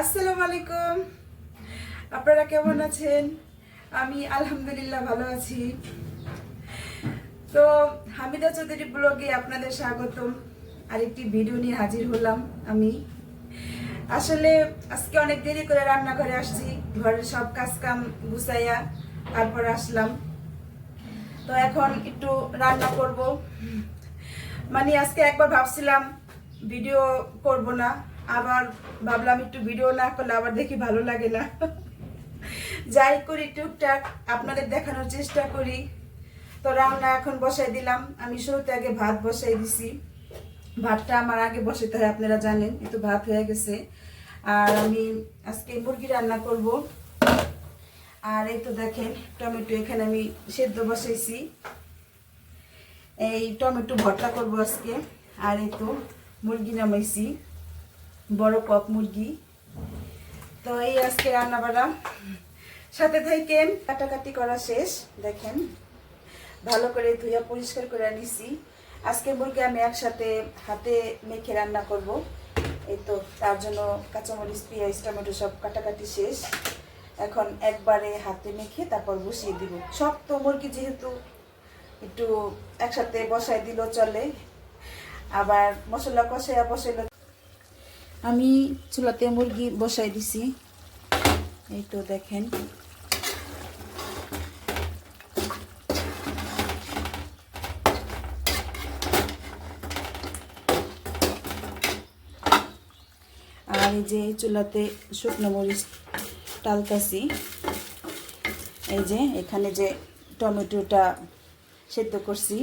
আসসালামু আলাইকুম। আপনারা কেমন আছেন? আমি আলহামদুলিল্লাহ ভালো আছি। তো হামিদা চৌধুরী ব্লগে আপনাদের স্বাগতম। আরেকটি ভিডিও নিয়ে হাজির হলাম আমি। আসলে আজকে অনেক দেরি করে রান্নাঘরে আসছি। ঘরের সব কাজ কাম গুছাইয়া তারপর আসলাম। তো এখন একটু রান্না করব। মানে আজকে একবার ভাবছিলাম ভিডিও করব না। আবার ভাবলাম একটু ভিডিও না করলে আবার দেখি ভালো লাগে না। যাই করি টুকটাক, আপনাদের দেখানোর চেষ্টা করি। তো রান্না এখন বসাই দিলাম। আমি শুরুতে আগে ভাত বসাই দিছি। ভাতটা আমার আগে বসাতে হয়, আপনারা জানেন কিন্তু ভাত হয়ে গেছে। আর আমি আজকে মুরগি রান্না করব। আর এই তো দেখেন, টমেটো এখানে আমি সেদ্ধ বসাইছি। এই টমেটো ভর্তা করব আজকে। আর এই তো মুরগি নামাইছি। বড় কক মুরগি। তো এই আজকে রান্না বাড়া সাথে থাকেন কাটাকাটি করা শেষ। দেখেন, ভালো করে ধুইয়া পরিষ্কার করে নিছি। আজকে মুরগি আমি একসাথে হাতে মেখে রান্না করব। এই তো, তার জন্য কাঁচামরিচ, পেঁয়াজ, টমেটো সব কাটাকাটি শেষ। এখন একবারে হাতে মেখে তারপর বসিয়ে দিব। শক্ত মুরগি যেহেতু একটু একসাথে বসাই দিল চলে। আবার মশলা কষাইয়া বসাইলে আমি চুলাতে মুরগি বসাই দিছি। এই তো দেখেন। আর এই যে চুলাতে শুকনো মরিচ টালকাছি এই যে এখানে যে টমেটোটা সেদ্ধ করছি।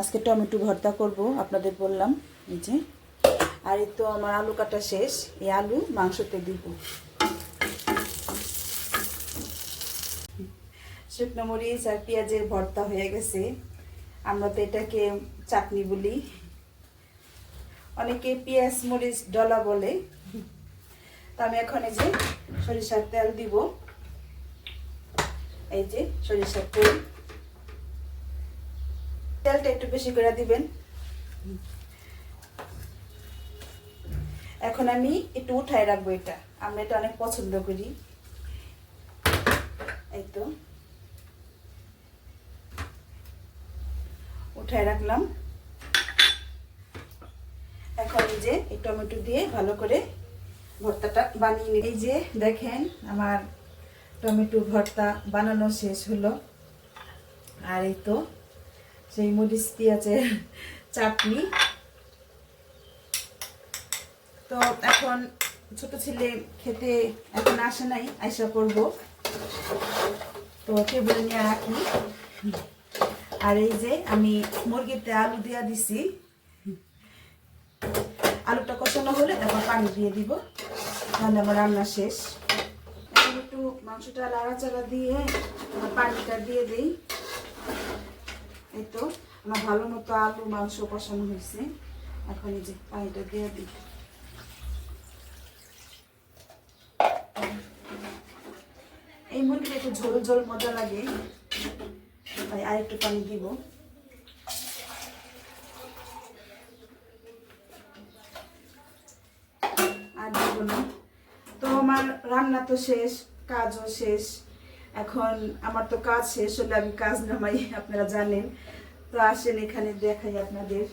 আজকে টমেটো ভর্তা করব, আপনাদের বললাম। এই যে আর এই তো আমার আলু কাটা শেষ। এই আলু মাংসতে দিব। শুকনো মরিচ আর পেঁয়াজের ভর্তা হয়ে গেছে। আমরা তো এটাকে চাটনি বলি। অনেকে পেঁয়াজ, মরিচ, ডলা বলে। তো আমি এখন এই যে সরিষার তেল দিব। এই যে সরিষার তেল। তেলটা একটু বেশি করে দিবেন। এখন আমি একটু উঠায় রাখব এটা। আমরা এটা অনেক পছন্দ করি। এই তো। উঠায় রাখলাম। এখন এই যে এই টমেটো দিয়ে ভালো করে ভর্তাটা বানিয়ে নিই। এই যে দেখেন আমার টমেটো ভর্তা বানানো শেষ হলো। আর এই তো সেই মরিচ পেঁয়াজের চাটনি। তো এখন ছোট ছেলে খেতে এখন আসে নাই, আইসা করব তো টেবিলে নিয়ে রাখি। আর এই যে আমি মুরগিতে আলু দিয়া দিছি। আলুটা কষানো হলে তারপর পানি দিয়ে দিব, তাহলে আমার রান্না শেষ। একটু মাংসটা লাড়াচাড়া দিয়ে পানিটা দিয়ে দিই। এই তো, আমার ভালো মতো আলু মাংস কষানো হয়েছে। এখন এই যে পানিটা দিয়ে দিই। এই মুরগিটা একটু ঝোল ঝোল মজা লাগে। তাই আর একটু পানি দিব। আর দিব না। তো আমার রান্না তো শেষ, কাজও শেষ। এখন আমার তো কাজ শেষ হলে আমি কাজ নামাই, আপনারা জানেন। তো আসেন এখানে দেখাই আপনাদের।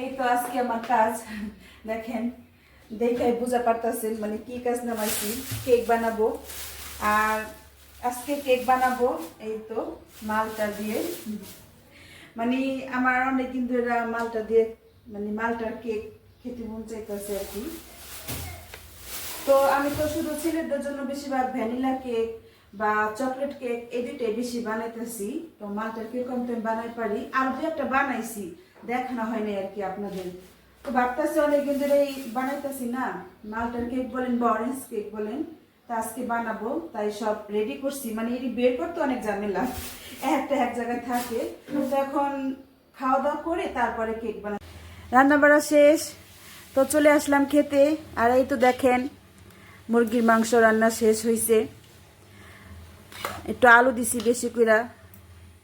এই তো আজকে আমার কাজ। দেখেন দেখাই বুঝা পারতেছেন মানে কি কাজ নামাইছি, কেক বানাবো। আর আজকে কেক বানাবো, এই তো মালটা দিয়ে। মানে আমার অনেকদিন ধরে মালটা দিয়ে মানে মালটার কেক খেতে মন চাইতেছে আর কি। তো আমি তো শুধু ছেলেদের জন্য বেশিরভাগ ভ্যানিলা কেক বা চকলেট কেক এই দুইটাই বেশি বানাইতেছি। তো মালটার কেক আমি বানাই পারি? আর দু একটা বানাইছি, দেখানো হয় আর কি আপনাদের। ভাবতেছি অনেকদিন ধরে এই বানাইতেছি না। মালটার কেক বলেন বা অরেঞ্জ কেক বলেন, তা আজকে বানাবো, তাই সব রেডি করছি। মানে এটি বের করতে অনেক ঝামেলা। একটা এক জায়গায় থাকে। তো এখন খাওয়া দাওয়া করে তারপরে কেক বানা রান্না বাড়া শেষ। তো চলে আসলাম খেতে। আর এই তো দেখেন, মুরগির মাংস রান্না শেষ হয়েছে একটু আলু দিছি বেশি করে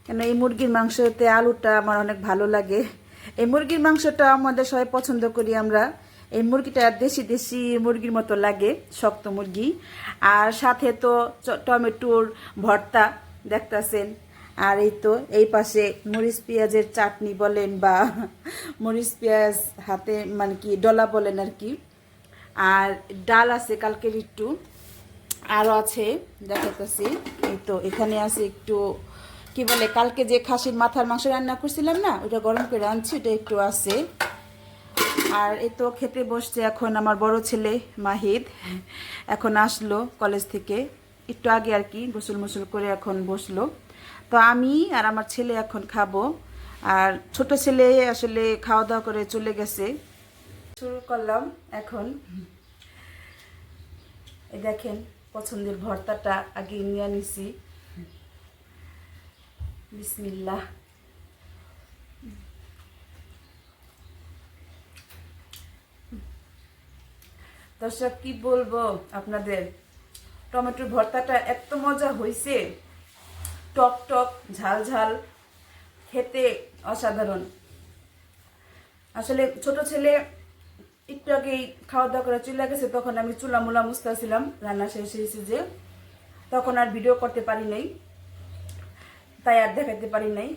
কেন এই মুরগির মাংসতে আলুটা আমার অনেক ভালো লাগে। এই মুরগির মাংসটা আমাদের সবাই পছন্দ করি আমরা। এই মুরগিটা দেশি দেশি মুরগির মতো লাগে, শক্ত মুরগি। আর সাথে তো টমেটোর ভর্তা, দেখতাছেন? আর এই তো, এই পাশে মরিচ পেঁয়াজের চাটনি বলেন বা মরিচ পেঁয়াজ হাতে মানে কি ডলা বলেন আর কি। আর ডাল আছে কালকের একটু। আরও আছে দেখাতেছি এই তো, এখানে আছে একটু কি বলে, কালকে যে খাসির মাথার মাংস রান্না করছিলাম না ওটা গরম করে আনছি ওটা একটু আছে। আর এ তো খেতে বসছে এখন আমার বড় ছেলে মাহিদ। এখন আসলো কলেজ থেকে। একটু আগে আর কি গোসল মোসল করে এখন বসল। তো আমি আর আমার ছেলে এখন খাব। আর ছোট ছেলে আসলে খাওয়া দাওয়া করে চলে গেছে। শুরু করলাম এখন। এই দেখেন, পছন্দের ভর্তাটা আগে নিয়ে নিছি। বিসমিল্লাহ। দর্শক, কি বলব আপনাদের? টমেটোর ভর্তাটা এত মজা হয়েছে টক টক, ঝাল ঝাল, খেতে অসাধারণ। আসলে ছোট ছেলে একটু আগেই খাওয়া দাওয়া করে চলে গেছে, তখন আমি চুলা মুলা মুস্তাছিলাম রান্না শেষ হয়েছে যে, তখন আর ভিডিও করতে পারি নাই। তাই আর দেখাতে পারি নাই।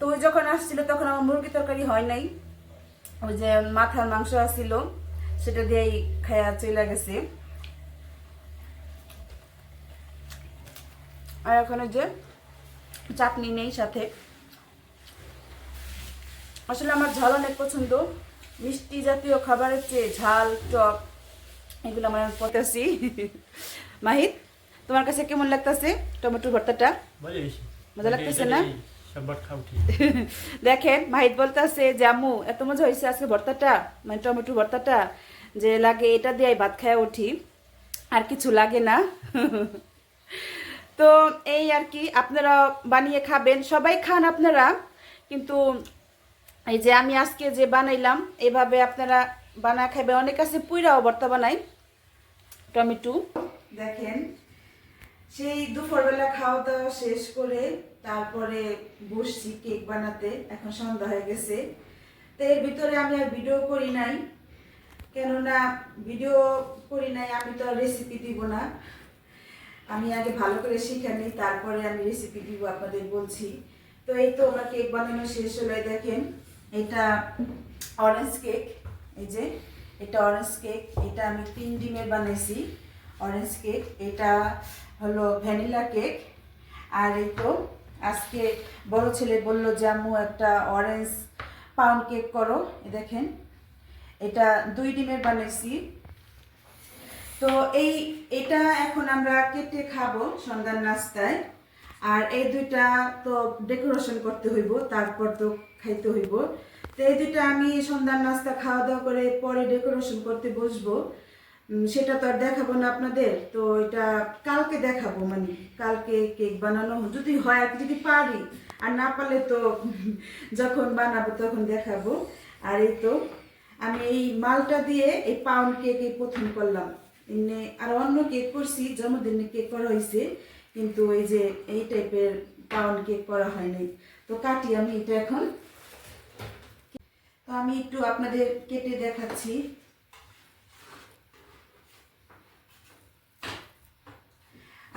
তো যখন আসছিল তখন আমার মুরগি তরকারি হয় নাই। ওই যে মাথার মাংস আসছিল সেটা দিয়েই খায়া চলে গেছে। আর এখন যে চাটনি নেই সাথে। আসলে আমার ঝাল অনেক পছন্দ। মিষ্টি জাতীয় খাবারের চেয়ে ঝাল, টক, এগুলো আমার পতেছি মাহিদ তোমার কাছে কেমন লাগতেছে টমেটোর ভর্তাটা? মজা লাগতেছে না? দেখেন মাহিদ বলতেছে যে আম্মু এত মজা হয়েছে আজকে ভর্তাটা মানে টমেটো ভর্তাটা যে লাগে এটা দিয়ে ভাত খায় উঠি আর কিছু লাগে না। তো এই আর কি আপনারা বানিয়ে খাবেন সবাই খান আপনারা কিন্তু এই যে আমি আজকে যে বানাইলাম এভাবে আপনারা বানা খাবে অনেক আছে পুইরাও ভর্তা বানাই টমেটো। দেখেন সেই দুপুরবেলা খাওয়া দাওয়া শেষ করে তারপরে বসছি কেক বানাতে, এখন সন্ধ্যা হয়ে গেছে। তো এর ভিতরে আমি আর ভিডিও করি নাই, কেননা ভিডিও করি নাই, আমি তো রেসিপি দিব না। আমি আগে ভালো করে শিখে নিই, তারপরে আমি রেসিপি দিব আপনাদের বলছি। তো এই তো আমার কেক বানানো শেষ হলে দেখেন, এটা অরেঞ্জ কেক এই যে, এটা অরেঞ্জ কেক এটা আমি তিন ডিমের বানাইছি অরেঞ্জ কেক এটা হলো ভ্যানিলা কেক। আর এই তো আজকে বড় ছেলে বলল যে একটা অরেঞ্জ পাউন্ড কেক করো। দেখেন, এটা দুই ডিমের বানাইছি। তো এই, এটা এখন আমরা কেটে খাব সন্ধ্যার নাস্তায়। আর এই দুইটা তো ডেকোরেশন করতে হইব, তারপর তো খাইতে হইব। তো এই দুইটা আমি সন্ধ্যার নাস্তা খাওয়া দাওয়া করে পরে ডেকোরেশন করতে বসবো। সেটা তো আর দেখাবো না আপনাদের। তো এটা কালকে দেখাবো মানে কালকে কেক বানানো যদি হয় আর যদি পারি। আর না পারলে তো যখন বানাবো তখন দেখাবো। আর এই তো, আমি এই মালটা দিয়ে এই পাউন্ড কেক এই প্রথম করলাম। এমনি আর অন্য কেক করছি, জন্মদিনে কেক করা হয়েছে কিন্তু এই যে এই টাইপের পাউন্ড কেক করা হয়নি তো কাটি আমি এটা এখন। তো আমি একটু আপনাদের কেটে দেখাচ্ছি।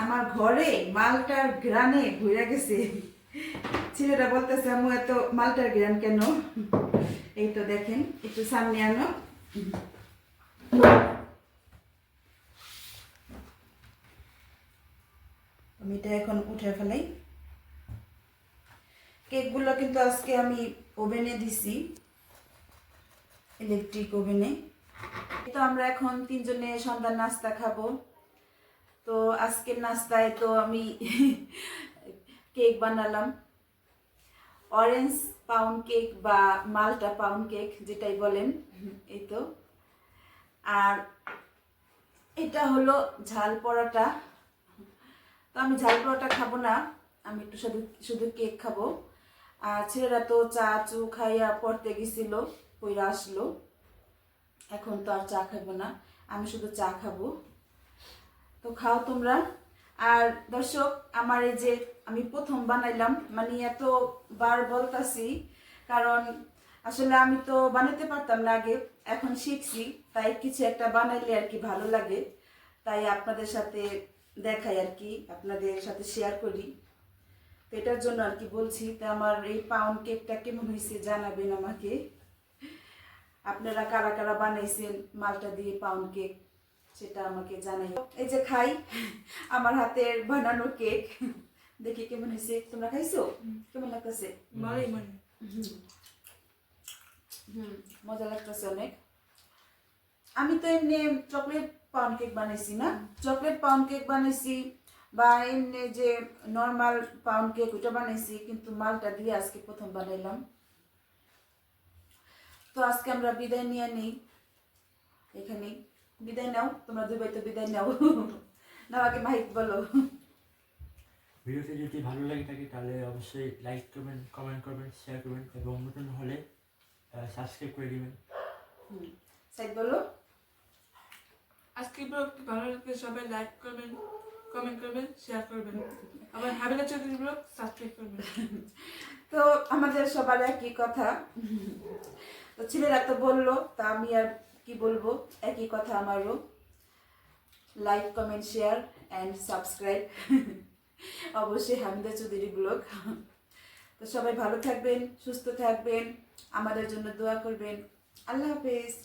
আমার ঘরে মালটার গ্রানে ঘুরে গেছে। ছেলেটা বলতেছে আমি এত মালটার গ্রান কেন? এই তো দেখেন, একটু সামনে আনো। আমি এটা এখন উঠে ফেলাই। কেকগুলো কিন্তু আজকে আমি ওভেনে দিছি, ইলেকট্রিক ওভেনে। তো আমরা এখন তিনজনে সন্ধ্যার নাস্তা খাব। তো আজকের নাস্তায় তো আমি কেক বানালাম। অরেঞ্জ পাউন্ড কেক বা মালটা পাউন্ড কেক যেটাই বলেন, এই তো। আর এটা হলো ঝাল পরোটা। তো আমি ঝাল পরোটা খাব না, আমি একটু শুধু শুধু কেক খাব। আর ছেলেরা তো চা চু খাইয়া পড়তে গেছিল, পইরা আসলো। এখন তো আর চা খাব না, আমি শুধু চা খাব। তো খাও তোমরা। আর দর্শক, আমার এই যে আমি প্রথম বানাইলাম মানে এত বার বলতাছি, কারণ আসলে আমি তো বানাতে পারতাম না আগে, এখন শিখছি, তাই কিছু একটা বানাইলে আর কি ভালো লাগে। তাই আপনাদের সাথে দেখাই আর কি, আপনাদের সাথে শেয়ার করি। তো এটার জন্য আর কি বলছি, তো আমার এই পাউন্ড কেকটা কেমন হয়েছে জানাবেন আমাকে। আপনারা কারা কারা বানাইছেন, মালটা দিয়ে পাউন্ড কেক সেটা আমাকে জানাই। এই যে খাই আমার হাতের বানানো কেক। দেখি কেমন হয়েছে। তোমরা খাইছো? কেমন লাগতেছে? ভালোই মানে হুম মজা লাগতেছে অনেক। আমি তো এমনি চকলেট পাউন্ড কেক বানাইছি না। চকলেট পাউন্ড কেক বানাইছি বা এমনি যে নর্মাল পাউন্ড কেক ওটা বানাইছি কিন্তু মালটা দিয়ে আজকে প্রথম বানাইলাম। তো আজকে আমরা বিদায় নিয়ে নিই। এখানে বিদায় নাও তোমরা দুবাই তো বিদায় নাও। নাও আগে মাহিক বলো। ভিডিওটি যদি ভালো লাগে থাকে তাহলে অবশ্যই লাইক করবেন কমেন্ট করবেন শেয়ার করবেন এবং নতুন হলে সাবস্ক্রাইব করে দিবেন। সাইদ বলো। আজকে ব্লগটি ভালো লাগলে সবাই লাইক করবেন কমেন্ট করবেন শেয়ার করবেন। আবার হাবিলা চৌধুরী ব্লগ সাবস্ক্রাইব করবেন। তো আমাদের সবার একই কথা। তো ছেলেরা তো বলল তা আমি আর কি বলব? একই কথা আমারও। Like comment share and subscribe অবশ্যই হামিদা চৌধুরী ব্লগ। তো সবাই ভালো থাকবেন, সুস্থ থাকবেন। আমাদের জন্য দোয়া করবেন। আল্লাহ হাফেজ।